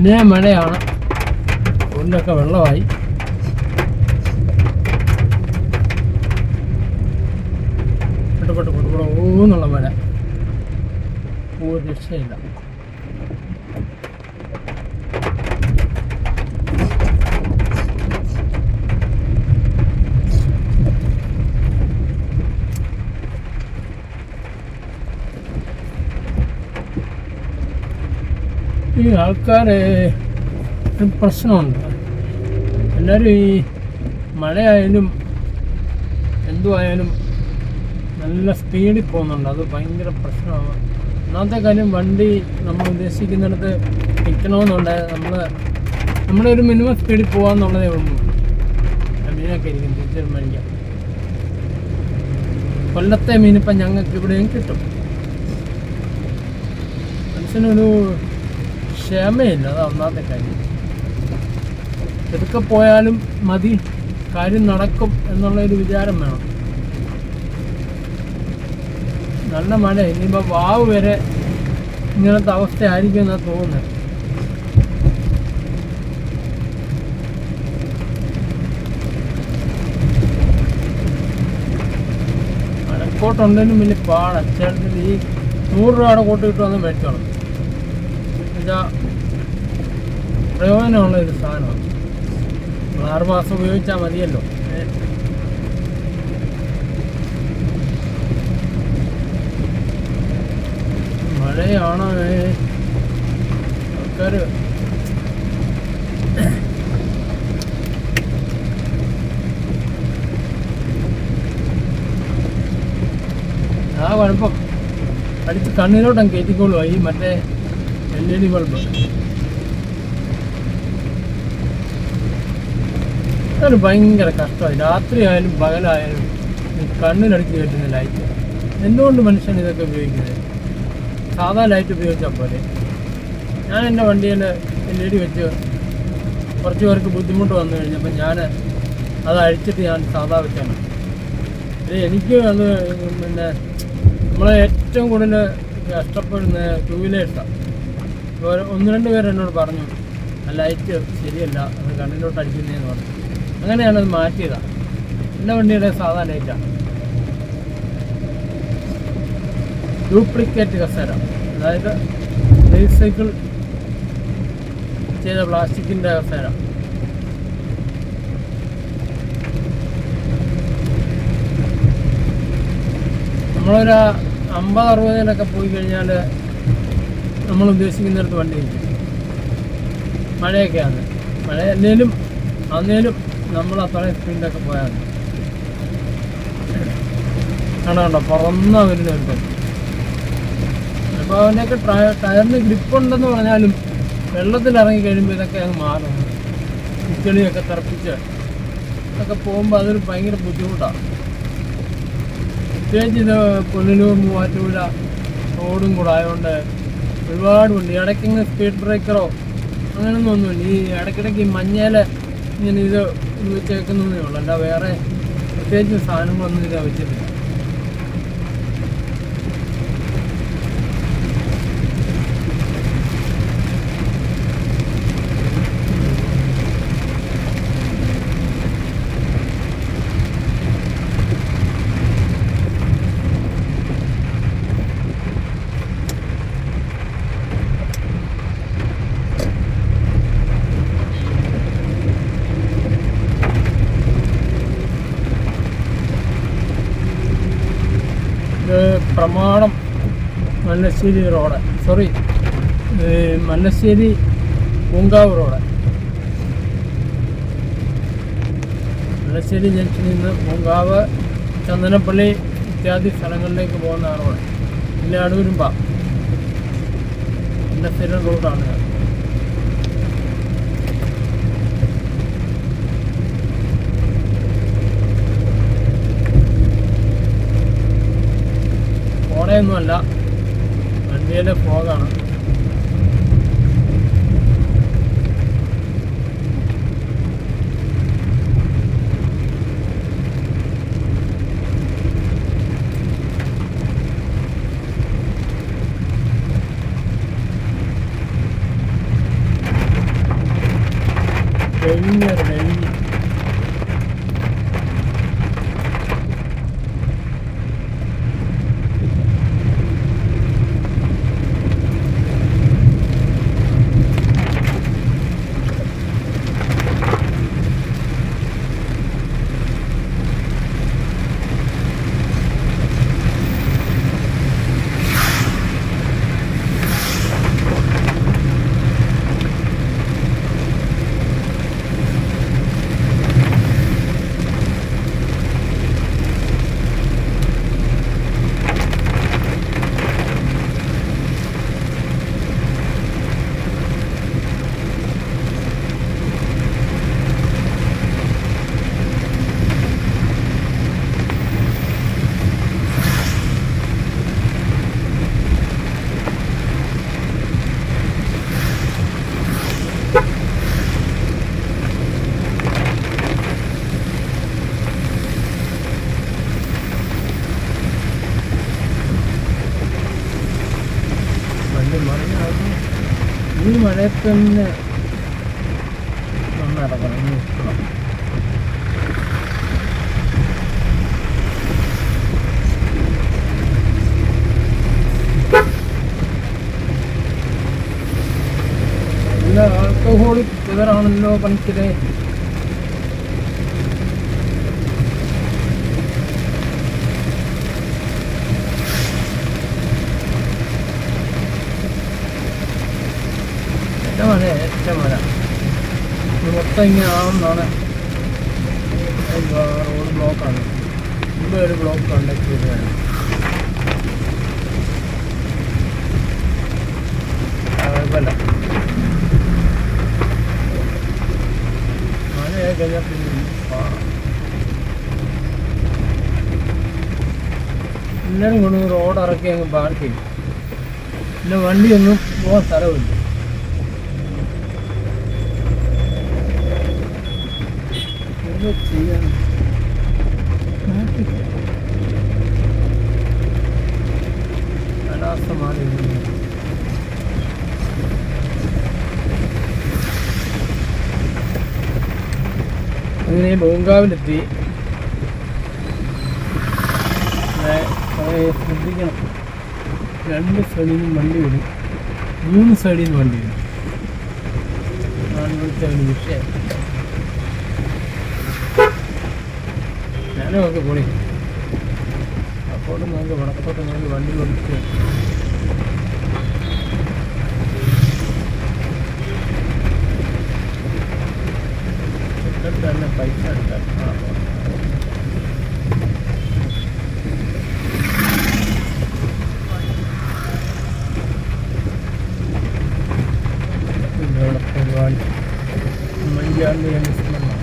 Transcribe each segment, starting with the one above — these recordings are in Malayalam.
പിന്നെ മഴയാണ് ഉള്ളൊക്കെ വെള്ളമായി പെട്ടപ്പെട്ട് പെട്ടപ്പെട്ട് ഓന്നുള്ള മഴ ഒരു രക്ഷയില്ല ആൾക്കാർ പ്രശ്നമുണ്ട്. എല്ലാവരും ഈ മഴയായാലും എന്തുമായാലും നല്ല സ്പീഡിൽ പോകുന്നുണ്ട്. അത് ഭയങ്കര പ്രശ്നമാണ്. ഒന്നാമത്തെ കാര്യം വണ്ടി നമ്മൾ ഉദ്ദേശിക്കുന്നിടത്ത് നിൽക്കണമെന്നുണ്ട്. നമ്മൾ നമ്മുടെ ഒരു മിനിമം സ്പീഡിൽ പോകാമെന്നുള്ളതേ ഉള്ളൂ. മീനൊക്കെ ഇരിക്കും. തിരിച്ചു മേടിക്കാം കൊല്ലത്തെ മീനിപ്പം ഞങ്ങൾക്ക് ഇവിടെയും കിട്ടും. മനുഷ്യനൊരു ക്ഷമയില്ല. അത് ഒന്നാമത്തെ കാര്യം. എതൊക്കെ പോയാലും മതി. കാര്യം നടക്കും എന്നുള്ള ഒരു വിചാരം വേണം. നല്ല മഴ. ഇനിയിപ്പോൾ വാവ് വരെ ഇങ്ങനത്തെ അവസ്ഥ ആയിരിക്കും എന്നാണ് തോന്നുന്നത് മഴക്കോട്ടുണ്ടെങ്കിലും വലിയ പാടാണ് ചേട്ടന് ഈ നൂറ് രൂപയുടെ കോട്ട് കിട്ടുമെന്ന് മേടിച്ചോളാം. എന്നുവെച്ചാൽ പ്രയോജനമുള്ള ഒരു സാധനമാണ്. നമ്മൾ ആറ് മാസം ഉപയോഗിച്ചാൽ മതിയല്ലോ. മഴയാണ്? ആൾക്കാർ ആ കുഴപ്പം. അടിച്ച് കണ്ണിലോട്ടങ്ങ് കയറ്റിക്കോളൂ ഈ മറ്റേ എൽ ഇ ഡി ഭയങ്കര കഷ്ടമായി. രാത്രി ആയാലും പകലായാലും ഈ കണ്ണിലടിച്ച് കയറ്റുന്ന ലൈറ്റ് എന്തുകൊണ്ട് മനുഷ്യൻ ഇതൊക്കെ ഉപയോഗിക്കുന്നത്? സാധാ ലൈറ്റ് ഉപയോഗിച്ചാൽ പോലെ ഞാൻ എന്റെ വണ്ടിയിൽ എൽ ഇ ഡി വെച്ച് കുറച്ച് പേർക്ക് ബുദ്ധിമുട്ട് വന്നു കഴിഞ്ഞപ്പോൾ ഞാൻ അത് അഴിച്ചിട്ട് ഞാൻ സാധാ വെച്ചാണ്. എനിക്ക് അത് പിന്നെ നമ്മളെ ഏറ്റവും കൂടുതൽ കഷ്ടപ്പെടുന്ന ടൂ വീലേഴ്സാണ് ഒന്ന് രണ്ട് പേര് എന്നോട് പറഞ്ഞു ആ ലൈറ്റ് ശരിയല്ല അത് കണ്ണിലോട്ട് അടിക്കുന്നതെന്ന് പറഞ്ഞു. അങ്ങനെയാണ് അത് മാറ്റിയതാണ് എന്റെ വണ്ടിയുടെ സാധാ ലൈറ്റാണ് ഡ്യൂപ്ലിക്കേറ്റ് കസേര. അതായത് റീസൈക്കിൾ ചെയ്ത പ്ലാസ്റ്റിക്കിന്റെ കസേര. നമ്മളൊരു അമ്പത് അറുപതിലൊക്കെ പോയി കഴിഞ്ഞാൽ നമ്മൾ ഉദ്ദേശിക്കുന്നിടത്ത് വണ്ടി കിട്ടും മഴയൊക്കെയാണ്. മഴ അല്ലേലും അന്നേലും നമ്മൾ അത്രയും സ്പീഡിലൊക്കെ പോയാൽ കണ്ടോ കണ്ടോ? പുറന്ന വരുന്ന ഒരു അപ്പോൾ അവന്റെയൊക്കെ ടയ- ടയറിന് ഗ്രിപ്പ് ഉണ്ടെന്ന് പറഞ്ഞാലും വെള്ളത്തിൽ ഇറങ്ങി കഴിയുമ്പോൾ ഇതൊക്കെ അങ്ങ് മാറും. തറപ്പിച്ച് തെറപ്പിച്ച് ഇതൊക്കെ പോകുമ്പോൾ അതൊരു ഭയങ്കര ബുദ്ധിമുട്ടാണ്. പ്രത്യേകിച്ച് ഇത് പുനലൂർ മൂവാറ്റുപുഴ റോഡും കൂടെ ആയതുകൊണ്ട് ഒരുപാട് ഉണ്ട്. ഇടയ്ക്കിങ്ങനെ സ്പീഡ് ബ്രേക്കറോ അങ്ങനെയൊന്നും ഒന്നുമില്ല. ഈ ഇടയ്ക്കിടയ്ക്ക് ഈ മഞ്ഞേല ഇങ്ങനെ ഇത് വെച്ചേക്കുന്നതേ ഉള്ളൂ. അല്ല വേറെ പ്രത്യേകിച്ച് സാധനങ്ങളൊന്നും ഇത് വെച്ചിട്ടില്ല. പ്രമാണം Mallassery road. Sorry Mallassery Poonkavu road. Mallassery ജംഗ്ഷനിൽ നിന്ന് പൂങ്കാവ് ചന്ദനപ്പള്ളി ഇത്യാദി സ്ഥലങ്ങളിലേക്ക് പോകുന്ന റോഡ്. പിന്നെ അടൂരുമ്പ എന്റെ സ്ഥിരം കോടയൊന്നുമല്ല വണ്ടിയുടെ ഫോഗാണ് ഈ മഴയത്ത് തന്നെ നന്നിറങ്ങണം ഇനി നിൽക്കണം നല്ല ആൽക്കഹോളിക് പണിക്കരെ ഏറ്റ മഴ ഏറ്റ മഴ ഇത് മൊത്തം ഇങ്ങനെ ആവുന്നതാണ് റോഡ് ബ്ലോക്കാണ് മുമ്പേ ഒരു ബ്ലോക്ക് കണ്ടക്ട് ചെയ്തതാണ്. കുഴപ്പമില്ല മഴയായി കൊണ്ട് റോഡ് ഇറക്കി അങ്ങ് പാർക്ക് ചെയ്യും. പിന്നെ വണ്ടിയൊന്നും പോകാൻ സ്ഥലമില്ല എന്തോ. അങ്ങനെ ഏ, ശ്രദ്ധിക്കണം. രണ്ട് സൈഡിൽ നിന്നും വണ്ടി വരും. മൂന്ന് സൈഡിൽ നിന്ന് വണ്ടി വരും. ആണ് ഇവിടുത്തെ വിഷയം. ഞാനും ഒക്കെ പോണി. അപ്പോഴും നമുക്ക് വടക്കത്തോട്ട് ഞങ്ങൾ വണ്ടി കൊടുക്കുക തന്നെ പൈസ ഇവിടെ പരിപാടി. അനുസ്മരണം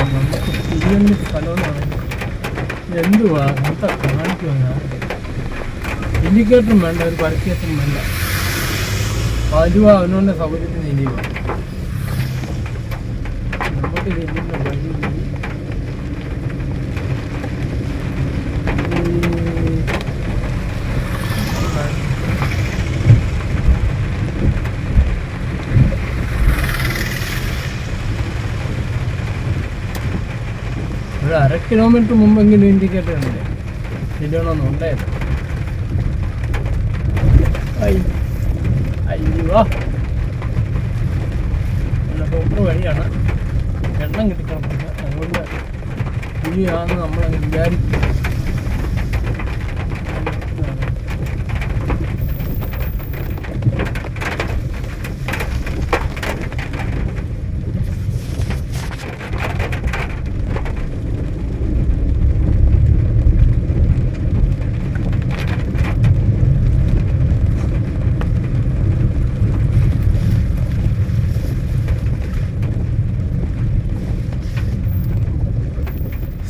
നമുക്ക് പുതിയ സ്ഥലമെന്നാണ് എന്തുവാ? എന്താ കാണിക്കുവാ ഇൻഡിക്കേറ്ററും വേണ്ട ഒരു പരക്കേറ്ററും വേണ്ട. ആലുവ അവനവന്റെ സൗകര്യത്തിന് നമുക്ക് ഇതിന്റെ വഴി ഒരു അര കിലോമീറ്റർ മുമ്പെങ്കിലും ഇൻഡിക്കേറ്റർ ഉണ്ട് നല്ല സൂപ്പർ വഴിയാണ്. എണ്ണം കിട്ടിക്കണം അതുകൊണ്ട് ഇനിയാണെന്ന് നമ്മളങ്ങ് വിചാരിക്കും.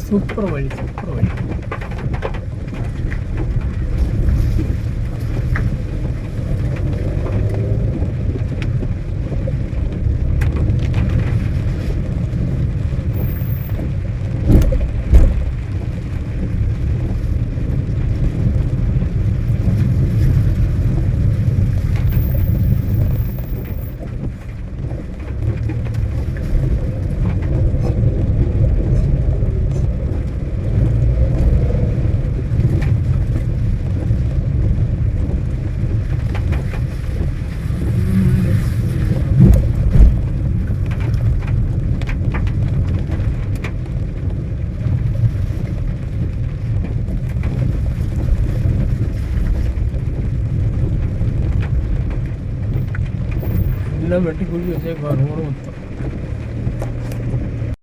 സൂപ്പർ വഴി സൂപ്പർ വഴി. બેઠી ખુલ્લી છે એક વાર રોડ